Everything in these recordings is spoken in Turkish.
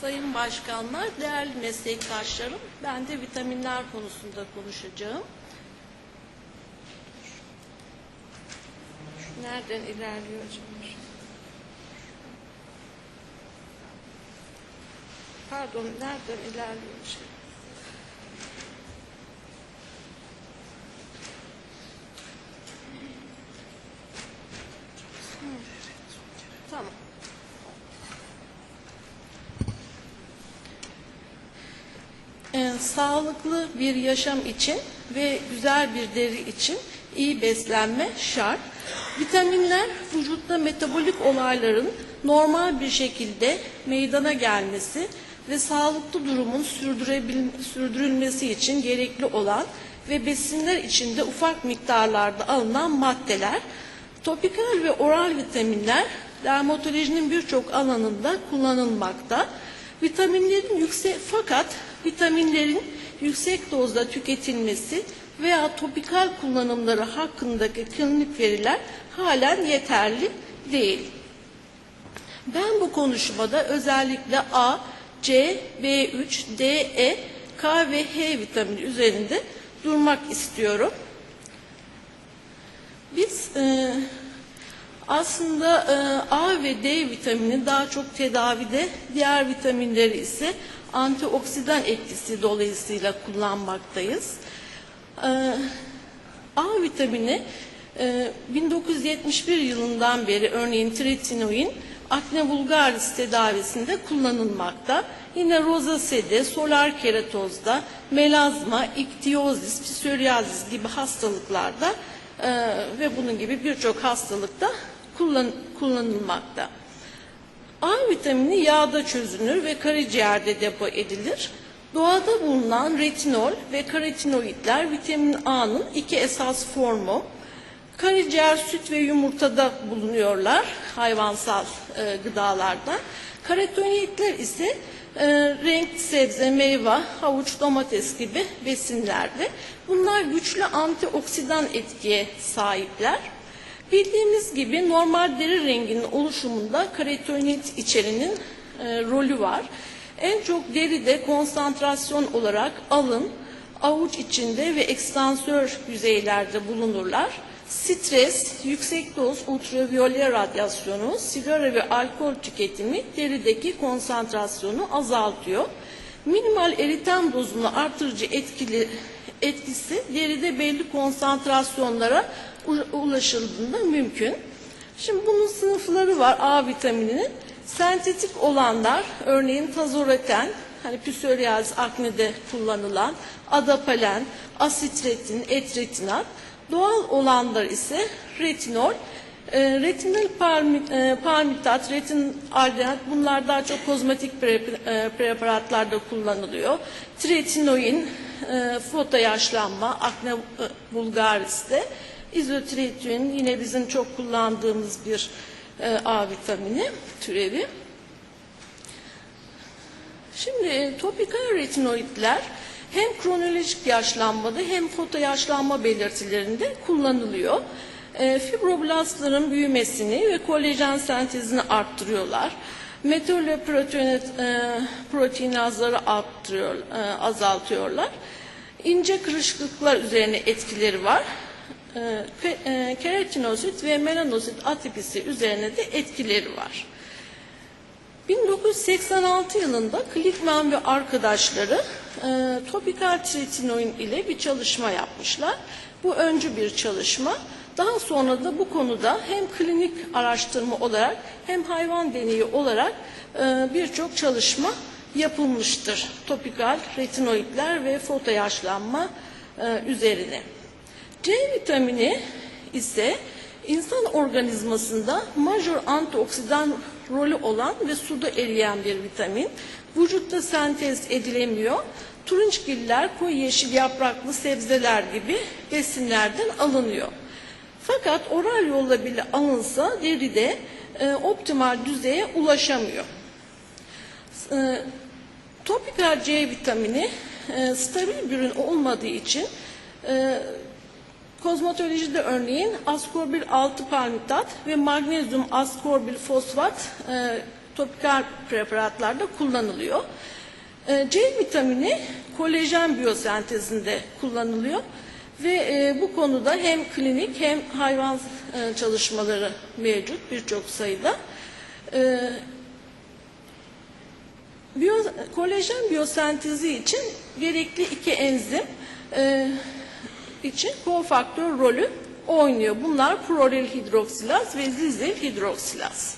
Sayın başkanlar, değerli meslektaşlarım, ben de vitaminler konusunda konuşacağım. Nereden ilerliyor acaba? Pardon, nereden ilerliyor? Şey? Sağlıklı bir yaşam için ve güzel bir deri için iyi beslenme şart. Vitaminler vücutta metabolik olayların normal bir şekilde meydana gelmesi ve sağlıklı durumun sürdürülmesi için gerekli olan ve besinler içinde ufak miktarlarda alınan maddeler. Topikal ve oral vitaminler dermatolojinin birçok alanında kullanılmakta. Vitaminlerin yüksek fakat vitaminlerin yüksek dozda tüketilmesi veya topikal kullanımları hakkındaki klinik veriler halen yeterli değil. Ben bu konuşmada özellikle A, C, B3, D, E, K ve H vitamini üzerinde durmak istiyorum. Biz e, aslında e, A ve D vitamini daha çok tedavide, diğer vitaminleri ise antioksidan etkisi dolayısıyla kullanmaktayız. E, A vitamini e, 1971 yılından beri örneğin tretinoin akne vulgaris tedavisinde kullanılmakta. Yine rozasede, solar keratozda, melazma, iktiyozis, psoriazis gibi hastalıklarda e, ve bunun gibi birçok hastalıkta kullan, kullanılmakta. A vitamini yağda çözünür ve karaciğerde depo edilir. Doğada bulunan retinol ve karotinoidler vitamin A'nın iki esas formu. Karaciğer, süt ve yumurtada bulunuyorlar hayvansal e, gıdalarda. Karotinoidler ise e, renkli sebze, meyve, havuç, domates gibi besinlerde. Bunlar güçlü antioksidan etkiye sahipler. Bildiğimiz gibi normal deri renginin oluşumunda karotenoid içerinin e, rolü var. En çok deride konsantrasyon olarak alın, avuç içinde ve ekstansör yüzeylerde bulunurlar. Stres, yüksek doz ultraviyole radyasyonu, sigara ve alkol tüketimi derideki konsantrasyonu azaltıyor. Minimal eritem dozunu artırıcı etkili, etkisi deride belli konsantrasyonlara ulaşıldığında mümkün. Şimdi bunun sınıfları var A vitamininin. Sentetik olanlar örneğin tazoreten, hani psoriasis aknede kullanılan adapalen, asitretin, etretinat. Doğal olanlar ise retinol, e, retinal palmi- e, palmitat, retin aldehyat bunlar daha çok kozmetik e, preparatlarda kullanılıyor. Tretinoin, e, foto akne e, vulgaris'te. İzotritiün yine bizim çok kullandığımız bir e, A vitamini türevi. Şimdi e, topikal retinoidler hem kronolojik yaşlanmada hem foto yaşlanma belirtilerinde kullanılıyor. E, fibroblastların büyümesini ve kolajen sentezini arttırıyorlar. Metal ve protein, e, proteinazları arttırıyor, e, azaltıyorlar. İnce kırışıklıklar üzerine etkileri var. E, ke- e, keratinosit ve melanosit atipisi üzerine de etkileri var. 1986 yılında Klikman ve arkadaşları e, topikal tretinoin ile bir çalışma yapmışlar. Bu öncü bir çalışma. Daha sonra da bu konuda hem klinik araştırma olarak hem hayvan deneyi olarak e, birçok çalışma yapılmıştır. Topikal retinoidler ve foto yaşlanma e, üzerine. C vitamini ise insan organizmasında majör antioksidan rolü olan ve suda eriyen bir vitamin. Vücutta sentez edilemiyor. Turunçgiller, koyu yeşil yapraklı sebzeler gibi besinlerden alınıyor. Fakat oral yolla bile alınsa deride e, optimal düzeye ulaşamıyor. E, topikal C vitamini e, stabil bir ürün olmadığı için e, kozmetolojide örneğin askorbil 6 palmitat ve magnezyum askorbil fosfat e, topikal preparatlarda kullanılıyor. E, C vitamini kolajen biyosentezinde kullanılıyor ve e, bu konuda hem klinik hem hayvan e, çalışmaları mevcut birçok sayıda. E, biyo, kolajen biyosentezi için gerekli iki enzim e, için kofaktör rolü oynuyor. Bunlar prolil hidroksilaz ve zizil hidroksilaz.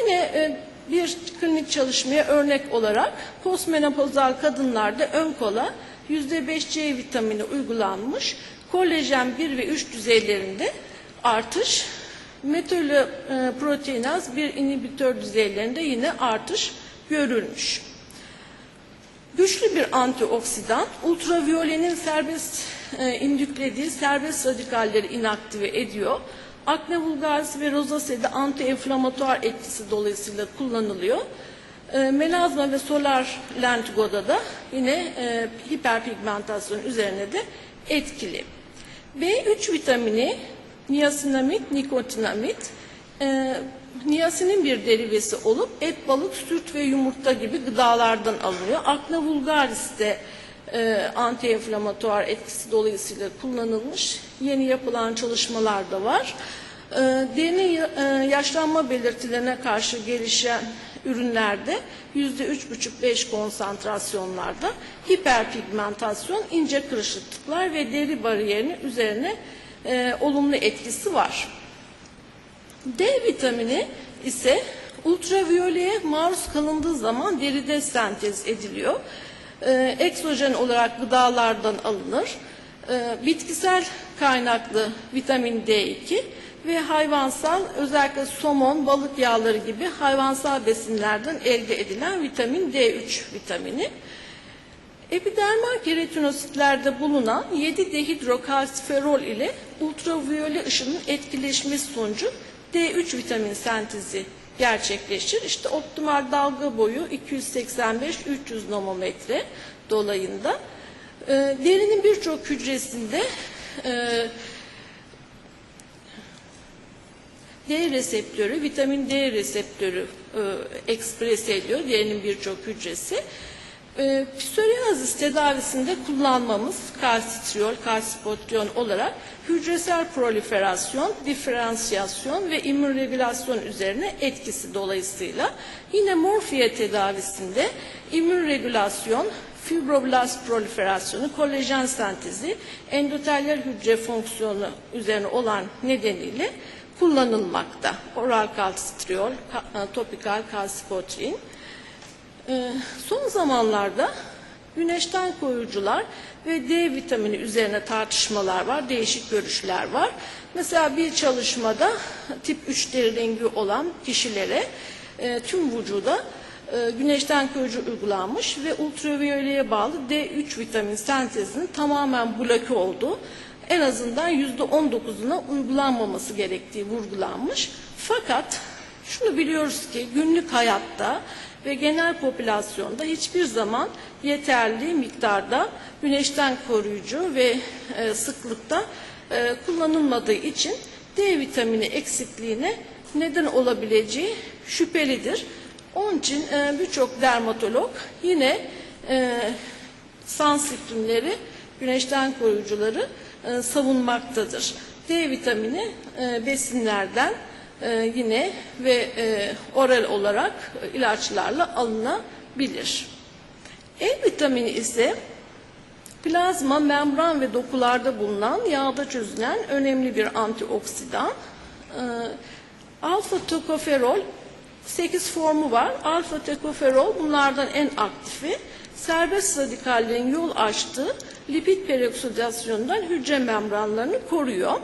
Yine e, bir klinik çalışmaya örnek olarak postmenopozal kadınlarda ön kola %5C vitamini uygulanmış. Kolajen 1 ve 3 düzeylerinde artış, metaloproteinaz bir inhibitör düzeylerinde yine artış görülmüş. Güçlü bir antioksidan, ultraviyolenin serbest e, indüklediği serbest radikalleri inaktive ediyor. Akne vulgaris ve rozase'de anti-enflamatuar etkisi dolayısıyla kullanılıyor. E, melazma ve solar lentigoda da yine e, hiperpigmentasyon üzerine de etkili. B3 vitamini, niasinamid, nikotinamid, e, niyasinin bir derivesi olup et, balık, süt ve yumurta gibi gıdalardan alınıyor. Akne vulgaris'te e, anti-enflamatuar etkisi dolayısıyla kullanılmış. Yeni yapılan çalışmalar da var. E, derinin e, yaşlanma belirtilerine karşı gelişen ürünlerde yüzde üç buçuk beş konsantrasyonlarda hiperpigmentasyon, ince kırışıklıklar ve deri bariyerinin üzerine e, olumlu etkisi var. D vitamini ise ultraviyoleye maruz kalındığı zaman deride sentez ediliyor. Ee, eksojen olarak gıdalardan alınır. Ee, bitkisel kaynaklı vitamin D2 ve hayvansal özellikle somon, balık yağları gibi hayvansal besinlerden elde edilen vitamin D3 vitamini. Epidermal keratinositlerde bulunan 7 dehidrokalsiferol ile ultraviyole ışının etkileşmesi sonucu D3 vitamin sentezi gerçekleşir. İşte optimal dalga boyu 285-300 nanometre dolayında. E, derinin birçok hücresinde e, D reseptörü, vitamin D reseptörü e, ekspres ediyor derinin birçok hücresi. E, psoriazis tedavisinde kullanmamız kalsitriol, kalsipotriol olarak hücresel proliferasyon, diferansiyasyon ve immünregülasyon üzerine etkisi dolayısıyla yine morfiye tedavisinde immünregülasyon, fibroblast proliferasyonu, kolajen sentezi, endotelyal hücre fonksiyonu üzerine olan nedeniyle kullanılmakta. Oral kalsitriol, topikal kalsipotrin. Ee, son zamanlarda güneşten koruyucular ve D vitamini üzerine tartışmalar var, değişik görüşler var. Mesela bir çalışmada tip 3 deri rengi olan kişilere e, tüm vücuda e, güneşten koruyucu uygulanmış ve ultraviyoleye bağlı D3 vitamin sentezinin tamamen bloke olduğu, en azından %19'una uygulanmaması gerektiği vurgulanmış. Fakat şunu biliyoruz ki günlük hayatta ve genel popülasyonda hiçbir zaman yeterli miktarda güneşten koruyucu ve e, sıklıkta e, kullanılmadığı için D vitamini eksikliğine neden olabileceği şüphelidir. Onun için e, birçok dermatolog yine e, sansifrimleri, güneşten koruyucuları e, savunmaktadır. D vitamini e, besinlerden e, yine ve e, oral olarak ilaçlarla alınabilir. E vitamini ise plazma, membran ve dokularda bulunan yağda çözülen önemli bir antioksidan. E, alfa tokoferol 8 formu var. Alfa tokoferol bunlardan en aktifi. Serbest radikallerin yol açtığı lipid peroksidasyonundan hücre membranlarını koruyor.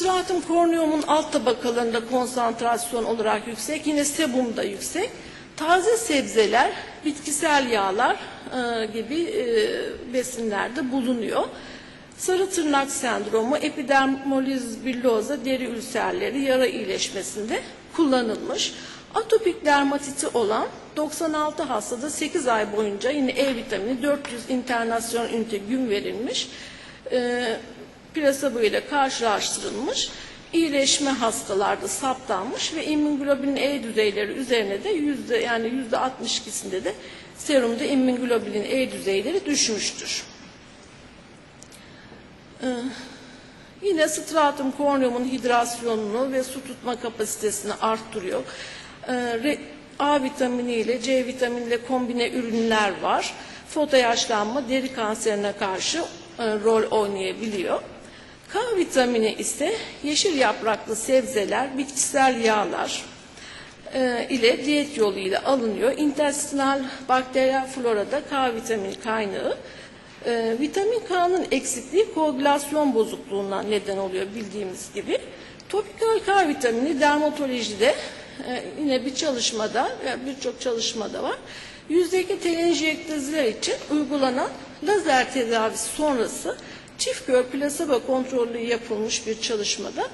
Stratum corneum'un alt tabakalarında konsantrasyon olarak yüksek, yine sebum da yüksek. Taze sebzeler, bitkisel yağlar e, gibi e, besinlerde bulunuyor. Sarı tırnak sendromu, epidermoliz billoza, deri ülserleri, yara iyileşmesinde kullanılmış. Atopik dermatiti olan 96 hastada 8 ay boyunca yine E vitamini 400 internasyon ünite gün verilmiş. E, plasebo ile karşılaştırılmış. iyileşme hastalarda saptanmış ve immünoglobulin E düzeyleri üzerine de yüzde yani yüzde 62'sinde de serumda immünoglobulin E düzeyleri düşmüştür. Ee, Yine stratum corneum'un hidrasyonunu ve su tutma kapasitesini arttırıyor. Ee, A vitamini ile C vitamini ile kombine ürünler var. Fotoyaşlanma deri kanserine karşı e, rol oynayabiliyor. K vitamini ise yeşil yapraklı sebzeler, bitkisel yağlar e, ile diyet yoluyla alınıyor. İntestinal bakteriyel florada K vitamini kaynağı. E, vitamin K'nın eksikliği koagülasyon bozukluğuna neden oluyor bildiğimiz gibi. Topikal K vitamini dermatolojide e, yine bir çalışmada ve birçok çalışmada var. Yüzdeki telenjektaziler için uygulanan lazer tedavisi sonrası çift kör plasebo kontrollü yapılmış bir çalışmada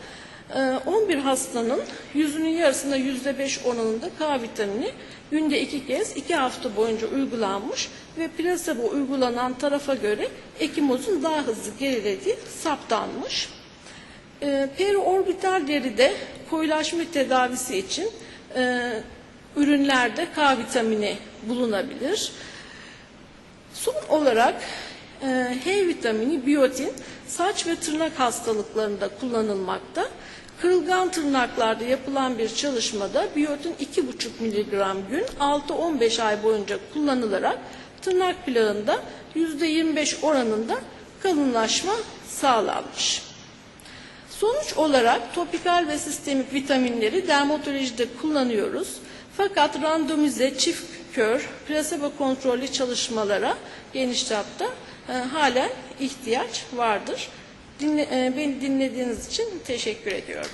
e, 11 hastanın yüzünün yarısında %5 oranında K vitamini günde iki kez iki hafta boyunca uygulanmış ve plasebo uygulanan tarafa göre ekimozun daha hızlı gerilediği saptanmış. E, periorbital deride koyulaşma tedavisi için e, ürünlerde K vitamini bulunabilir. Son olarak e, H vitamini, biyotin saç ve tırnak hastalıklarında kullanılmakta. Kırılgan tırnaklarda yapılan bir çalışmada biyotin 2,5 mg gün 6-15 ay boyunca kullanılarak tırnak plağında %25 oranında kalınlaşma sağlanmış. Sonuç olarak topikal ve sistemik vitaminleri dermatolojide kullanıyoruz. Fakat randomize, çift kör, plasebo kontrollü çalışmalara geniş çapta e, halen ihtiyaç vardır. Dinle, e, beni dinlediğiniz için teşekkür ediyorum.